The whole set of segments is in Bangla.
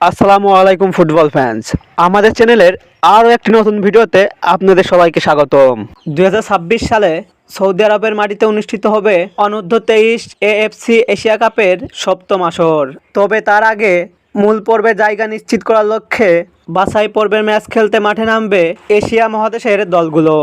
আসসালামু আলাইকুম ফুটবল ফ্যান্স আমাদের চ্যানেলের আরও একটি নতুন ভিডিওতে আপনাদের সবাইকে স্বাগতম। দুই হাজার ছাব্বিশ সালে সৌদি আরবের মাটিতে অনুষ্ঠিত হবে অনূর্ধ্ব তেইশ এএফসি এশিয়া কাপের সপ্তম আসর। তবে তার আগে মূল পর্বে জায়গা নিশ্চিত করার লক্ষ্যে বাছাই পর্বের ম্যাচ খেলতে মাঠে নামবে এশিয়া মহাদেশের দলগুলো,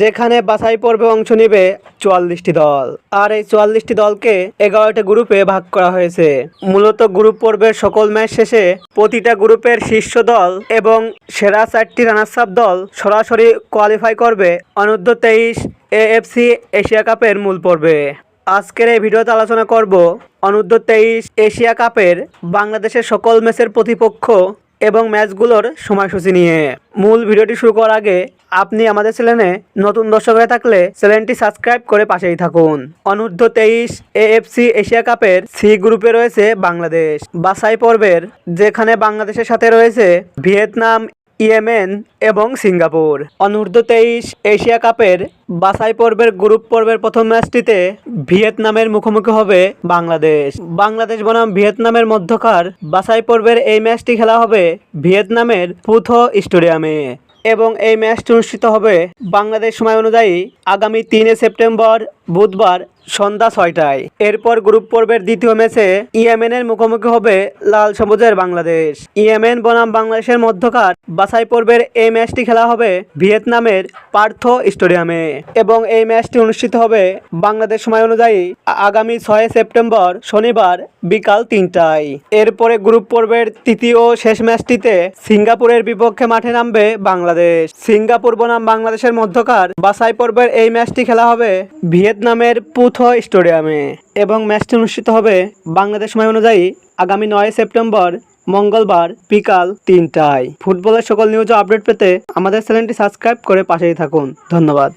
যেখানে বাছাই পর্বে অংশ নেবে চুয়াল্লিশটি দল। আর এই চুয়াল্লিশটি দলকে এগারোটি গ্রুপে ভাগ করা হয়েছে। মূলত গ্রুপ পর্বের সকল ম্যাচ শেষে প্রতিটা গ্রুপের শীর্ষ দল এবং সেরা চারটি রানার্স দল সরাসরি কোয়ালিফাই করবে অনূর্ধ্ব তেইশ এএফসি এশিয়া কাপের মূল পর্বে। আজকের এই ভিডিওতে আলোচনা করব অনূর্ধ্ব তেইশ এশিয়া কাপের বাংলাদেশের সকল ম্যাচের প্রতিপক্ষ এবং ম্যাচগুলোর সময়সূচি নিয়ে। মূল ভিডিওটি শুরু করার আগে আপনি আমাদের চ্যানেলে নতুন দর্শক হয়ে থাকলে চ্যানেলটি সাবস্ক্রাইব করে পাশেই থাকুন। অনূর্ধ্ব তেইশ এএফসি এশিয়া কাপের সি গ্রুপে রয়েছে বাংলাদেশ। বাছাই পর্বের যেখানে বাংলাদেশের সাথে রয়েছে ভিয়েতনাম ইয়েমেন এবং সিঙ্গাপুর। অনূর্ধ্ব তেইশ এশিয়া কাপের বাছাই পর্বের গ্রুপ পর্বের প্রথম ম্যাচটিতে ভিয়েতনামের মুখোমুখি হবে বাংলাদেশ। বাংলাদেশ বনাম ভিয়েতনামের মধ্যকার বাছাই পর্বের এই ম্যাচটি খেলা হবে ভিয়েতনামের পুথো স্টেডিয়ামে এবং এই ম্যাচটি অনুষ্ঠিত হবে বাংলাদেশ সময় অনুযায়ী আগামী তিনে সেপ্টেম্বর বুধবার সন্ধ্যা ছয়টায়। এরপর গ্রুপ পর্বের দ্বিতীয় ম্যাচে ইয়েমেনের মুখোমুখি হবে লাল সবুজের বাংলাদেশ। ইয়েমেন বনাম বাংলাদেশের মধ্যকার বাছাই পর্বের এই ম্যাচটি খেলা হবে ভিয়েতনামের পার্থ স্টেডিয়ামে এবং এই ম্যাচটি অনুষ্ঠিত হবে বাংলাদেশ সময় অনুযায়ী আগামী ছয় সেপ্টেম্বর শনিবার বিকাল তিনটায়। এরপরে গ্রুপ পর্বের তৃতীয় শেষ ম্যাচটিতে সিঙ্গাপুরের বিপক্ষে মাঠে নামবে বাংলাদেশ। সিঙ্গাপুর বনাম বাংলাদেশের মধ্যকার বাছাই পর্বের এই ম্যাচটি খেলা হবে ভিয়েতনামের পুথো স্টেডিয়ামে এবং ম্যাচটি অনুষ্ঠিত হবে বাংলাদেশ সময় অনুযায়ী আগামী নয় সেপ্টেম্বর, মঙ্গলবার বিকাল তিনটায়। ফুটবলের সকল নিউজ আপডেট পেতে আমাদের চ্যানেলটি সাবস্ক্রাইব করে পাশেই থাকুন। ধন্যবাদ।